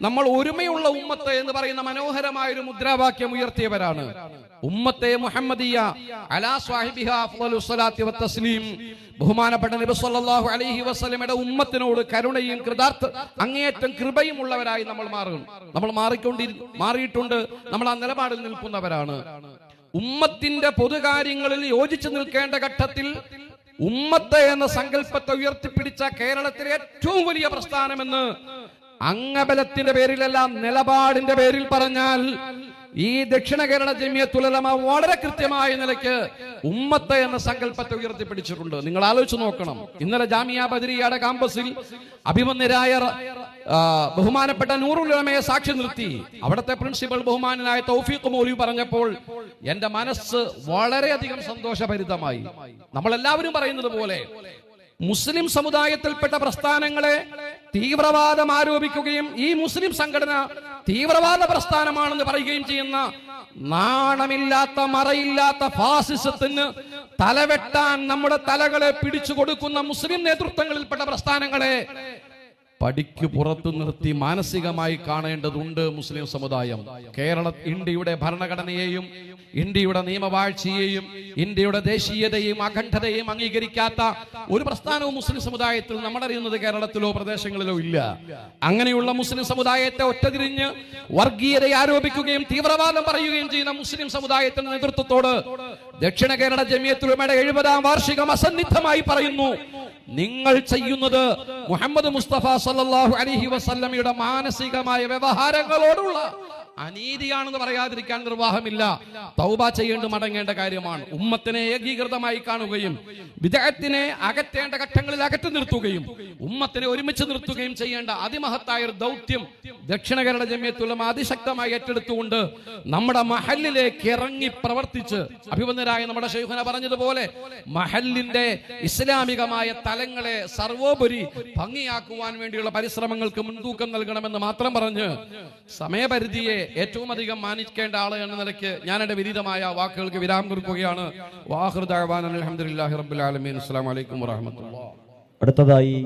നമ്മൾ ഒരുമയുള്ള ഉമ്മത്ത് എന്ന് പറയുന്ന മനോഹരമായ ഒരു മുദ്രാവാക്യം ഉയർത്തിയവരാണ്. ഉമ്മത്തെ മുഹമ്മദിയ അലാ സ്വാഹിബിഹ സലാത്തി വത്തസ്ലീം ബഹുമാനപ്പെട്ട നബി സല്ലല്ലാഹു അലൈഹി വസല്ലമയുടെ ഉമ്മത്തിനോട് കരുണയും കൃതാർത്ഥ അങ്ങേയറ്റം കൃപയും ഉള്ളവരായി നമ്മൾ മാറും നമ്മൾ മാറിക്കൊണ്ടി മാറിയിട്ടുണ്ട്. നമ്മൾ ആ നിലപാടിൽ നിൽക്കുന്നവരാണ്. ഉമ്മത്തിന്റെ പൊതുകാര്യങ്ങളിൽ യോജിച്ചു നിൽക്കേണ്ട ഘട്ടത്തിൽ ഉമ്മത്ത് എന്ന സങ്കല്പത്തെ ഉയർത്തിപ്പിടിച്ച കേരളത്തിലെ ഏറ്റവും വലിയ പ്രസ്ഥാനമെന്ന് അംഗബലത്തിന്റെ പേരിലല്ല നിലപാടിന്റെ പേരിൽ പറഞ്ഞാൽ ഈ ദക്ഷിണ കേരള ജമിയ തുലമ വളരെ കൃത്യമായ നിലയ്ക്ക് ഉമ്മത്ത് എന്ന സങ്കല്പത്തെ ഉയർത്തിപ്പിടിച്ചിട്ടുണ്ട്. നിങ്ങൾ ആലോചിച്ച് നോക്കണം. ഇന്നലെ ജാമിയ ബദരിയുടെ കാമ്പസിൽ അഭിമന്യരായ ബഹുമാനപ്പെട്ട നൂറുലമയെ സാക്ഷി നിർത്തി. അവിടുത്തെ പ്രിൻസിപ്പൽ ബഹുമാനായ തൗഫീഖ് മൗലി പറഞ്ഞപ്പോൾ എന്റെ മനസ്സ് വളരെയധികം സന്തോഷഭരിതമായി. നമ്മൾ എല്ലാവരും പറയുന്നത് പോലെ മുസ്ലിം സമുദായത്തിൽപ്പെട്ട പ്രസ്ഥാനങ്ങളെ തീവ്രവാദം ആരോപിക്കുകയും ഈ മുസ്ലിം സംഘടന തീവ്രവാദ പ്രസ്ഥാനമാണെന്ന് പറയുകയും ചെയ്യുന്ന നാണമില്ലാത്ത മറയില്ലാത്ത ഫാസിസത്തിന് തലവെട്ടാൻ നമ്മുടെ തലകളെ പിടിച്ചു കൊടുക്കുന്ന മുസ്ലിം നേതൃത്വങ്ങളിൽപ്പെട്ട പ്രസ്ഥാനങ്ങളെ പടിക്ക് പുറത്തു നിർത്തി മാനസികമായി കാണേണ്ടതുണ്ട് മുസ്ലിം സമുദായം. കേരള ഇന്ത്യയുടെ ഭരണഘടനയെയും ഇന്ത്യയുടെ നിയമവാഴ്ചയെയും ഇന്ത്യയുടെ ദേശീയതയും അഖണ്ഡതയും അംഗീകരിക്കാത്ത ഒരു പ്രസ്ഥാനവും മുസ്ലിം സമുദായത്തിൽ നമ്മളറിയുന്നത് കേരളത്തിലോ പ്രദേശങ്ങളിലോ ഇല്ല. അങ്ങനെയുള്ള മുസ്ലിം സമുദായത്തെ ഒറ്റതിരിഞ്ഞ് വർഗീയതയെ ആരോപിക്കുകയും തീവ്രവാദം പറയുകയും ചെയ്യുന്ന മുസ്ലിം സമുദായത്തിന്റെ നേതൃത്വത്തോട് ദക്ഷിണ കേരള ജമിയത്തുലമയുടെ എഴുപതാം വാർഷികം അസന്നിഗ്ധമായി പറയുന്നു. നിങ്ങൾ ചെയ്യുന്നത് മുഹമ്മദ് മുസ്തഫ സല്ലാഹു അലഹി വസല്ലമയുടെ മാനസികമായ വ്യവഹാരങ്ങളോടുള്ള അനീതിയാണെന്ന് പറയാതിരിക്കാൻ നിർവാഹമില്ല. തൗബ ചെയ്യേണ്ട മടങ്ങേണ്ട കാര്യമാണ്. ഉമ്മത്തിനെ ഏകീകൃതമായി കാണുകയും വിദേഹത്തിനെ അകറ്റേണ്ട ഘട്ടങ്ങളിൽ അകറ്റി നിർത്തുകയും ഉമ്മത്തിനെ ഒരുമിച്ച് നിർത്തുകയും ചെയ്യേണ്ട അതിമഹത്തായ ഒരു ദൗത്യം ദക്ഷിണ കേരള ജമ്യത്തുള്ള അതിശക്തമായി ഏറ്റെടുത്തുകൊണ്ട് നമ്മുടെ മഹലിലേക്ക് ഇറങ്ങി പ്രവർത്തിച്ച് അഭിവന്ദരായ നമ്മുടെ ഷെയ്ഖുന പറഞ്ഞതുപോലെ മഹലിന്റെ ഇസ്ലാമികമായ തലങ്ങളെ സർവോപരി ഭംഗിയാക്കുവാൻ വേണ്ടിയുള്ള പരിശ്രമങ്ങൾക്ക് മുൻതൂക്കം നൽകണമെന്ന് മാത്രം പറഞ്ഞ് സമയപരിധിയെ ഏറ്റവും അധികം മാനിക്കേണ്ട ആൾ എന്ന നിലയ്ക്ക് ഞാൻ എന്റെ വിരീതമായ വാക്കുകൾക്ക് വിരാമം കുറിക്കുകയാണ് അടുത്തതായി